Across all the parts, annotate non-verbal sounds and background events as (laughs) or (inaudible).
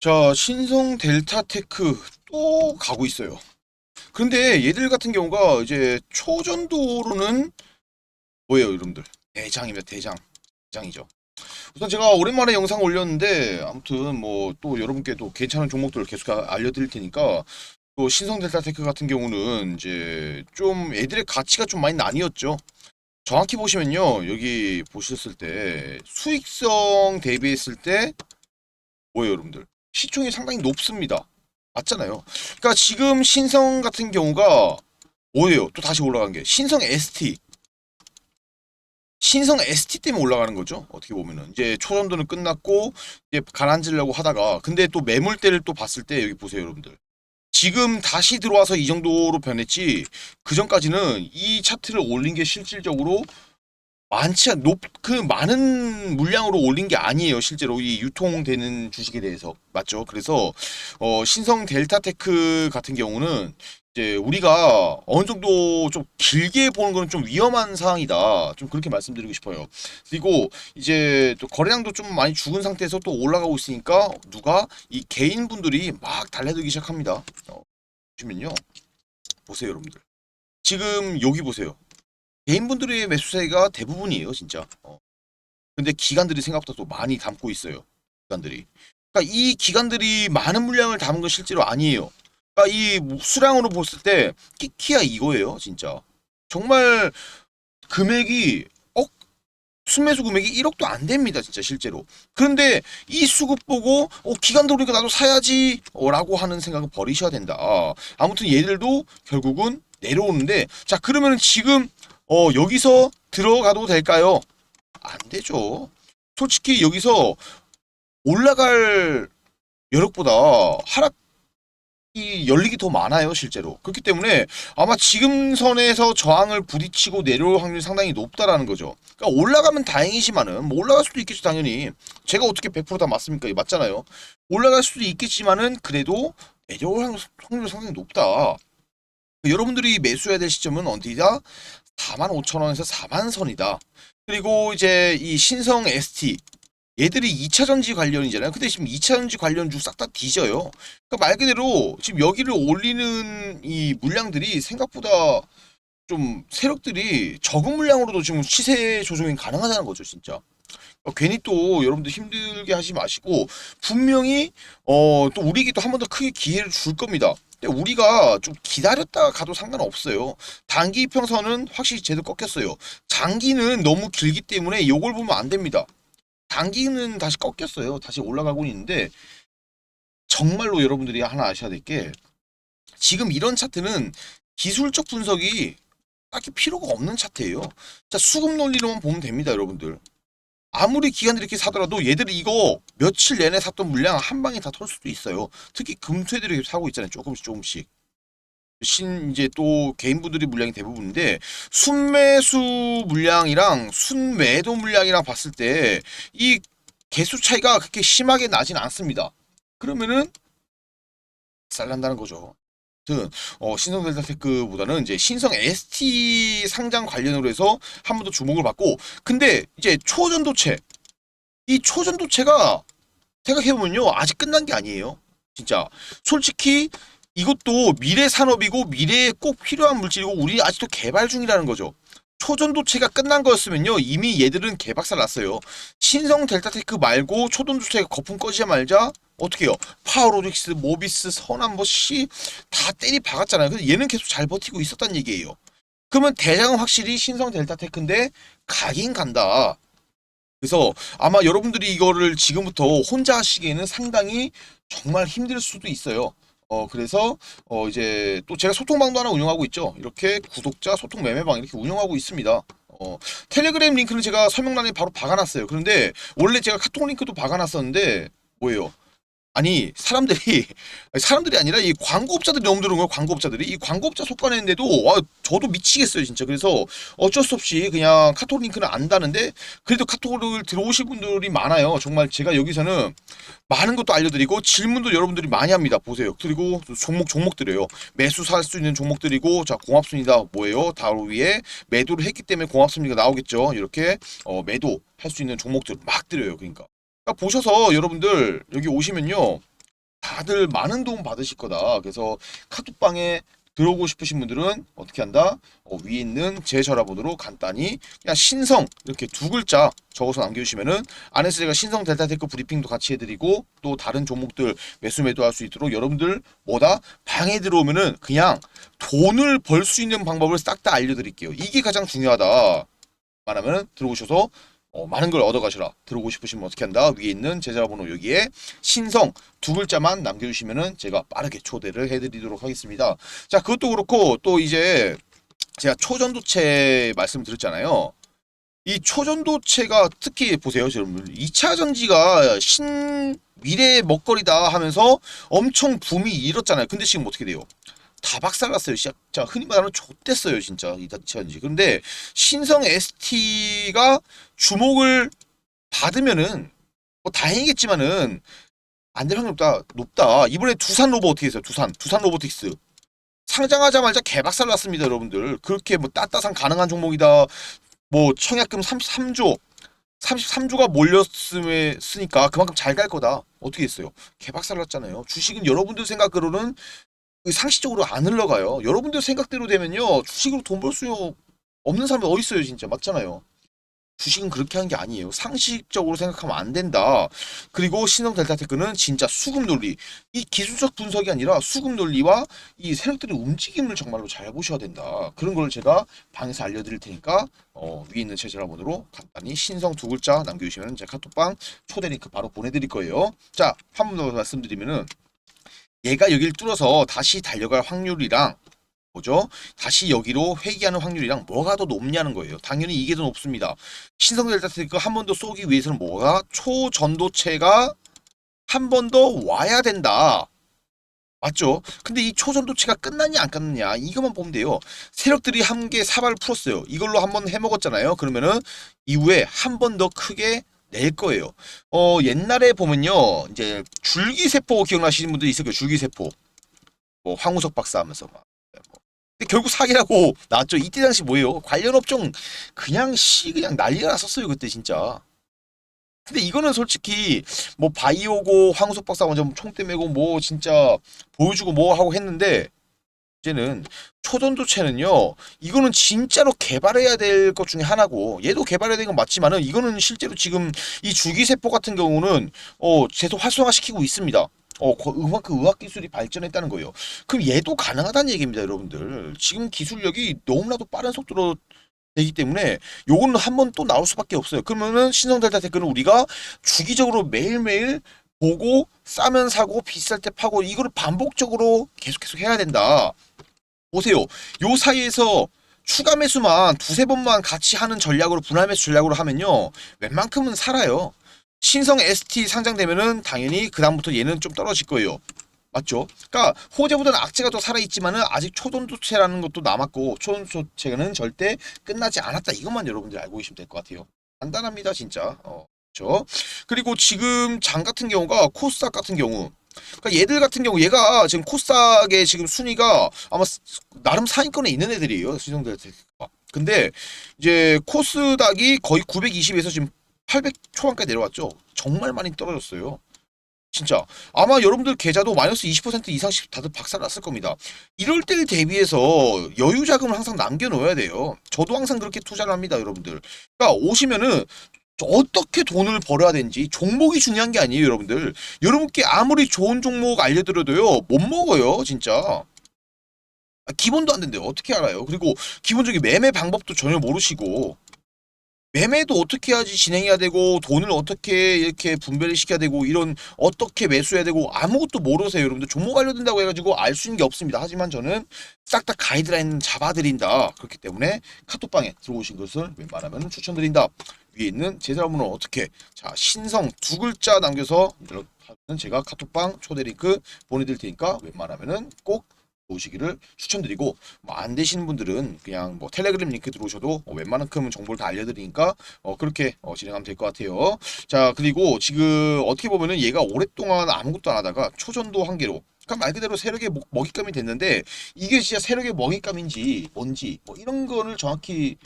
자, 신성 델타 테크 또 가고 있어요. 근데 얘들 같은 경우가 이제 초전도로는 뭐예요, 여러분들? 대장입니다, 대장. 대장이죠. 우선 제가 오랜만에 영상 올렸는데 아무튼 뭐 또 여러분께도 괜찮은 종목들을 계속 아- 알려드릴 테니까 또 신성 델타 테크 같은 경우는 이제 좀 애들의 가치가 좀 많이 나뉘었죠. 정확히 보시면요, 여기 보셨을 때 수익성 대비했을 때 뭐예요, 여러분들? 시총이 상당히 높습니다. 맞잖아요. 그러니까 지금 신성 같은 경우가 뭐예요? 또 다시 올라간 게 신성 ST. 신성 ST 때문에 올라가는 거죠. 어떻게 보면은 이제 초전도는 끝났고 이제 가라앉으려고 하다가 근데 또 매물대를 또 봤을 때 여기 보세요, 여러분들. 지금 다시 들어와서 이 정도로 변했지 그 전까지는 이 차트를 올린 게 실질적으로 많지 않, 높, 그 많은 물량으로 올린 게 아니에요. 실제로 이 유통되는 주식에 대해서. 맞죠? 그래서, 어, 신성 델타테크 같은 경우는 이제 우리가 어느 정도 좀 길게 보는 거는 좀 위험한 상황이다. 좀 그렇게 말씀드리고 싶어요. 그리고 이제 또 거래량도 좀 많이 죽은 상태에서 또 올라가고 있으니까 누가 이 개인분들이 막 달려들기 시작합니다. 어, 보시면요. 보세요, 여러분들. 지금 여기 보세요. 개인분들의 매수세가 대부분이에요, 진짜. 어. 근데 기관들이 생각보다 또 많이 담고 있어요. 기관들이. 그러니까 이 기관들이 많은 물량을 담은 건 실제로 아니에요. 그러니까 이 수량으로 봤을 때 끼키야 이거예요, 진짜. 정말 금액이 억 순매수 금액이 1억도 안 됩니다, 진짜 실제로. 그런데 이 수급 보고 어, 기간 돌리니까 나도 사야지 어, 라고 하는 생각을 버리셔야 된다. 아무튼 얘들도 결국은 내려오는데 자 그러면 지금 어, 여기서 들어가도 될까요? 안 되죠. 솔직히 여기서 올라갈 여력보다 하락이 열리기 더 많아요, 실제로. 그렇기 때문에 아마 지금 선에서 저항을 부딪히고 내려올 확률이 상당히 높다라는 거죠. 그러니까 올라가면 다행이지만은 뭐 올라갈 수도 있겠죠, 당연히. 제가 어떻게 100%다 맞습니까? 맞잖아요. 올라갈 수도 있겠지만은 그래도 내려올 확률이 상당히 높다. 여러분들이 매수해야 될 시점은 어디다? 45,000원에서 4만 선이다. 그리고 이제 이 신성 ST 얘들이 2차 전지 관련이잖아요. 근데 지금 2차 전지 관련 주 싹 다 뒤져요. 그러니까 말 그대로 지금 여기를 올리는 이 물량들이 생각보다 좀 세력들이 적은 물량으로도 지금 시세 조정이 가능하다는 거죠, 진짜. 어, 괜히 또 여러분들 힘들게 하지 마시고 분명히 어 또 우리에게 또 한 번 더 크게 기회를 줄 겁니다. 근데 우리가 좀 기다렸다가 가도 상관없어요. 단기 이평선은 확실히 제대로 꺾였어요. 장기는 너무 길기 때문에 이걸 보면 안 됩니다. 단기는 다시 꺾였어요. 다시 올라가고 있는데 정말로 여러분들이 하나 아셔야 될 게 지금 이런 차트는 기술적 분석이 딱히 필요가 없는 차트예요. 자, 수급 논리로만 보면 됩니다, 여러분들. 아무리 기관들이 이렇게 사더라도 얘들이 이거 며칠 내내 샀던 물량 한 방에 다 털 수도 있어요. 특히 금수애들이 사고 있잖아요. 조금씩 조금씩. 신 이제 또 개인분들이 물량이 대부분인데 순매수 물량이랑 순매도 물량이랑 봤을 때 이 개수 차이가 그렇게 심하게 나진 않습니다. 그러면은 쌀난다는 거죠. 아무튼 어, 신성 델타 테크보다는 이제 신성 ST 상장 관련으로 해서 한 번 더 주목을 받고 근데 이제 초전도체 이 초전도체가 생각해보면요 아직 끝난 게 아니에요. 진짜. 솔직히 이것도 미래 산업이고 미래에 꼭 필요한 물질이고 우리 아직도 개발 중이라는 거죠. 초전도체가 끝난 거였으면요 이미 얘들은 개박살 났어요. 신성 델타테크 말고 초전도체가 거품 꺼지자말자 어떻게 해요 파워로직스 모비스 선한 뭐씨다 때리 박았잖아요 근데 얘는 계속 잘 버티고 있었단 얘기예요 그러면 대장은 확실히 신성 델타테크인데 가긴 간다. 그래서 아마 여러분들이 이거를 지금부터 혼자 하시기에는 상당히 정말 힘들 수도 있어요. 어 그래서 어 이제 또 제가 소통방도 하나 운영하고 있죠. 이렇게 구독자 소통 매매방 이렇게 운영하고 있습니다. 어 텔레그램 링크는 제가 설명란에 바로 박아놨어요. 그런데 원래 제가 카톡 링크도 박아놨었는데 뭐예요? 아니 사람들이 사람들이 아니라 이 광고업자들이 너무 들어온 거예요 광고업자들이. 이 광고업자 속간했는데도 와 저도 미치겠어요 진짜. 그래서 어쩔 수 없이 그냥 카톡 링크는 안 다는데 그래도 카톡을 들어오실 분들이 많아요. 정말 제가 여기서는 많은 것도 알려드리고 질문도 여러분들이 많이 합니다. 보세요. 그리고 종목 종목들이에요. 매수 살 수 있는 종목들이고 자 공합순이다. 뭐예요? 바로 위에 매도를 했기 때문에 공합순위가 나오겠죠? 이렇게 어, 매도 할 수 있는 종목들 막 드려요 그러니까 보셔서 여러분들 여기 오시면요. 다들 많은 도움 받으실 거다. 그래서 카톡방에 들어오고 싶으신 분들은 어떻게 한다? 어, 위에 있는 제 전화번호로 간단히 그냥 신성 이렇게 두 글자 적어서 남겨주시면은 안에서 제가 신성 델타 테크 브리핑도 같이 해드리고 또 다른 종목들 매수 매도할 수 있도록 여러분들 뭐다 방에 들어오면은 그냥 돈을 벌 수 있는 방법을 싹 다 알려드릴게요. 이게 가장 중요하다. 말하면 들어오셔서 어, 많은 걸 얻어가시라. 들어오고 싶으시면 어떻게 한다? 위에 있는 제자번호 여기에 신성 두 글자만 남겨주시면은 제가 빠르게 초대를 해드리도록 하겠습니다. 자, 그것도 그렇고 또 이제 제가 초전도체 말씀드렸잖아요. 이 초전도체가 특히 보세요, 여러분. 2차 전지가 신 미래의 먹거리다 하면서 엄청 붐이 일었잖아요. 근데 지금 어떻게 돼요? 다 박살났어요. 진짜 흔히 말하는 좆됐어요, 진짜 이 2차 전지. 근데 신성 ST가 주목을 받으면은 뭐 다행이겠지만은 안 될 확률 높다. 높다. 이번에 두산 로봇 어떻게 했어요? 두산 두산 로보틱스 상장하자마자 개박살 났습니다, 여러분들. 그렇게 뭐 따따상 가능한 종목이다. 뭐 청약금 33조 33조가 몰렸으니까 그만큼 잘 갈 거다. 어떻게 했어요? 개박살 났잖아요. 주식은 여러분들 생각으로는 상식적으로 안 흘러가요. 여러분들 생각대로 되면요. 주식으로 돈 벌 수 없는 사람이 어디 있어요, 진짜. 맞잖아요. 주식은 그렇게 하는 게 아니에요. 상식적으로 생각하면 안 된다. 그리고 신성 델타 테크는 진짜 수급 논리. 이 기술적 분석이 아니라 수급 논리와 이 세력들의 움직임을 정말로 잘 보셔야 된다. 그런 걸 제가 방에서 알려드릴 테니까 어, 위에 있는 제 전화번호로 간단히 신성 두 글자 남겨주시면 제 카톡방 초대 링크 바로 보내드릴 거예요. 자, 한 번 더 말씀드리면은 얘가 여길 뚫어서 다시 달려갈 확률이랑 뭐죠? 다시 여기로 회귀하는 확률이랑 뭐가 더 높냐는 거예요. 당연히 이게 더 높습니다. 신성 델타 테크 한 번 더 쏘기 위해서는 뭐가 초전도체가 한 번 더 와야 된다. 맞죠? 근데 이 초전도체가 끝났냐 안 끝났냐 이것만 보면 돼요. 세력들이 함께 사발을 풀었어요. 이걸로 한 번 해먹었잖아요. 그러면은 이후에 한 번 더 크게 낼 거예요. 어 옛날에 보면요 이제 줄기세포 기억나시는 분들 있을 거예요. 줄기세포 뭐 황우석 박사 하면서 막 뭐. 근데 결국 사기라고 (laughs) 나왔죠. 이때 당시 뭐예요? 관련 업종 그냥 씨 그냥 난리가 났었어요 그때 진짜. 근데 이거는 솔직히 뭐 바이오고 황우석 박사 먼저 총대 메고 뭐 진짜 보여주고 뭐 하고 했는데 이제는 초전도체는요 이거는 진짜로 개발해야 될 것 중에 하나고 얘도 개발해야 되는 건 맞지만은 이거는 실제로 지금 이 줄기세포 같은 경우는 어 계속 활성화 시키고 있습니다. 어, 거- 그만큼 의학 기술이 발전했다는 거예요. 그럼 얘도 가능하다는 얘기입니다, 여러분들. 지금 기술력이 너무나도 빠른 속도로 되기 때문에 요거는 한 번 또 나올 수밖에 없어요. 그러면은 신성델타 테크는 우리가 주기적으로 매일매일 보고 싸면 사고 비쌀 때 파고 이거를 반복적으로 계속 계속 해야 된다. 보세요. 요 사이에서 추가 매수만 두세 번만 같이 하는 전략으로 분할 매수 전략으로 하면요. 웬만큼은 살아요. 신성 ST 상장되면은 당연히 그 다음부터 얘는 좀 떨어질 거예요. 맞죠? 그러니까 호재보다는 악재가 더 살아있지만은 아직 초전도체라는 것도 남았고 초전도체는 절대 끝나지 않았다. 이것만 여러분들 알고 계시면 될 것 같아요. 간단합니다, 진짜. 어, 그렇죠. 그리고 지금 장 같은 경우가 코스닥 같은 경우 그러니까 얘들 같은 경우 얘가 지금 코스닥의 지금 순위가 아마 스- 나름 상위권에 있는 애들이에요. 수정될 때. 근데 이제 코스닥이 거의 920에서 지금 800 초반까지 내려왔죠. 정말 많이 떨어졌어요. 진짜 아마 여러분들 계좌도 마이너스 20% 이상씩 다들 박살났을 겁니다. 이럴 때를 대비해서 여유 자금을 항상 남겨놓아야 돼요. 저도 항상 그렇게 투자를 합니다, 여러분들. 그러니까 오시면은 어떻게 돈을 벌어야 되는지 종목이 중요한 게 아니에요, 여러분들. 여러분께 아무리 좋은 종목 알려드려도요 못 먹어요, 진짜. 아, 기본도 안 된대요. 어떻게 알아요? 그리고 기본적인 매매 방법도 전혀 모르시고 매매도 어떻게 해야지 진행해야 되고 돈을 어떻게 이렇게 분배를 시켜야 되고 이런 어떻게 매수해야 되고 아무것도 모르세요 여러분들 종목 알려준다고 해가지고 알 수 있는 게 없습니다 하지만 저는 싹 다 가이드라인 잡아드린다 그렇기 때문에 카톡방에 들어오신 것을 웬만하면 추천드린다 위에 있는 제 전화번호 어떻게 자 신성 두 글자 남겨서 하면 제가 카톡방 초대 링크 보내드릴 테니까 웬만하면은 꼭 오시기를 추천드리고 뭐 안 되시는 분들은 그냥 뭐 텔레그램 링크 들어오셔도 어, 웬만한큼은 정보를 다 알려드리니까 어, 그렇게 어, 진행하면 될 것 같아요. 자 그리고 지금 어떻게 보면은 얘가 오랫동안 아무것도 안 하다가 초전도 한계로 그러니까 말 그대로 세력의 먹- 먹잇감이 됐는데 이게 진짜 세력의 먹잇감인지 뭔지 뭐 이런 거를 정확히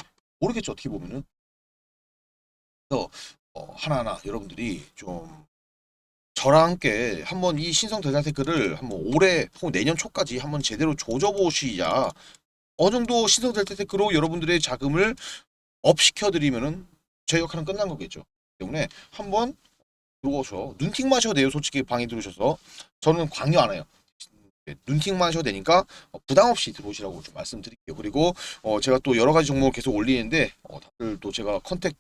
모르겠죠 어떻게 보면은 그래서 어, 하나하나 여러분들이 좀 저랑 함께 한번 이 신성 대장 태클을 한번 올해 혹은 내년 초까지 한번 제대로 조져보시자 어느 정도 신성 태클로 여러분들의 자금을 업 시켜 드리면은 제 역할은 끝난 거겠죠. 때문에 한번 들어오셔 눈팅 마셔도 돼요. 솔직히 방에 들어오셔서 저는 강요 안 해요. 네, 눈팅 마셔도 되니까 어, 부담 없이 들어오시라고 좀 말씀드릴게요. 그리고 어, 제가 또 여러 가지 종목을 계속 올리는데 어, 다들 또 제가 컨택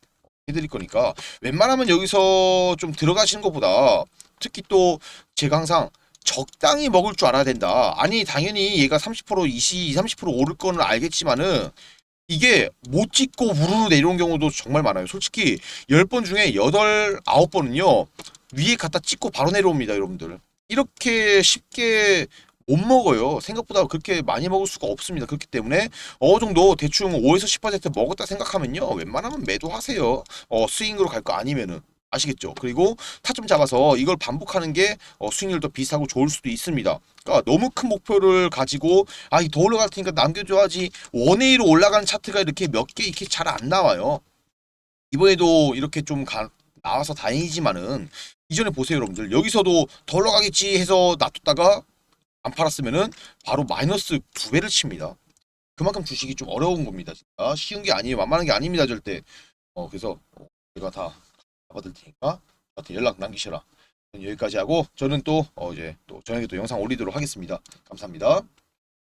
해드릴 거니까 웬만하면 여기서 좀 들어가시는 것보다 특히 또 제가 항상 적당히 먹을 줄 알아야 된다. 아니 당연히 얘가 30% 20, 30% 오를 거는 알겠지만은 이게 못 찍고 우르르 내려온 경우도 정말 많아요. 솔직히 10번 중에 8, 9번은요. 위에 갖다 찍고 바로 내려옵니다, 여러분들. 이렇게 쉽게 못 먹어요. 생각보다 그렇게 많이 먹을 수가 없습니다. 그렇기 때문에 어느 정도 대충 5에서 10% 먹었다 생각하면요. 웬만하면 매도하세요. 어, 스윙으로 갈 거 아니면은. 아시겠죠? 그리고 타점 잡아서 이걸 반복하는 게 어, 수익률도 비슷하고 좋을 수도 있습니다. 그러니까 너무 큰 목표를 가지고 아, 이더 올라갈 테니까 남겨줘야지 원웨이로 올라가는 차트가 이렇게 몇 개 이렇게 잘 안 나와요. 이번에도 이렇게 좀 가, 나와서 다행이지만은 이전에 보세요, 여러분들. 여기서도 더 올라가겠지 해서 놔뒀다가 안 팔았으면은 바로 마이너스 두 배를 칩니다. 그만큼 주식이 좀 어려운 겁니다. 진짜 쉬운 게 아니에요. 만만한 게 아닙니다, 절대. 어, 그래서 어, 제가 다 잡아드릴 테니까 저한테 연락 남기셔라. 여기까지 하고 저는 또 어, 이제 또 저녁에 또 영상 올리도록 하겠습니다. 감사합니다.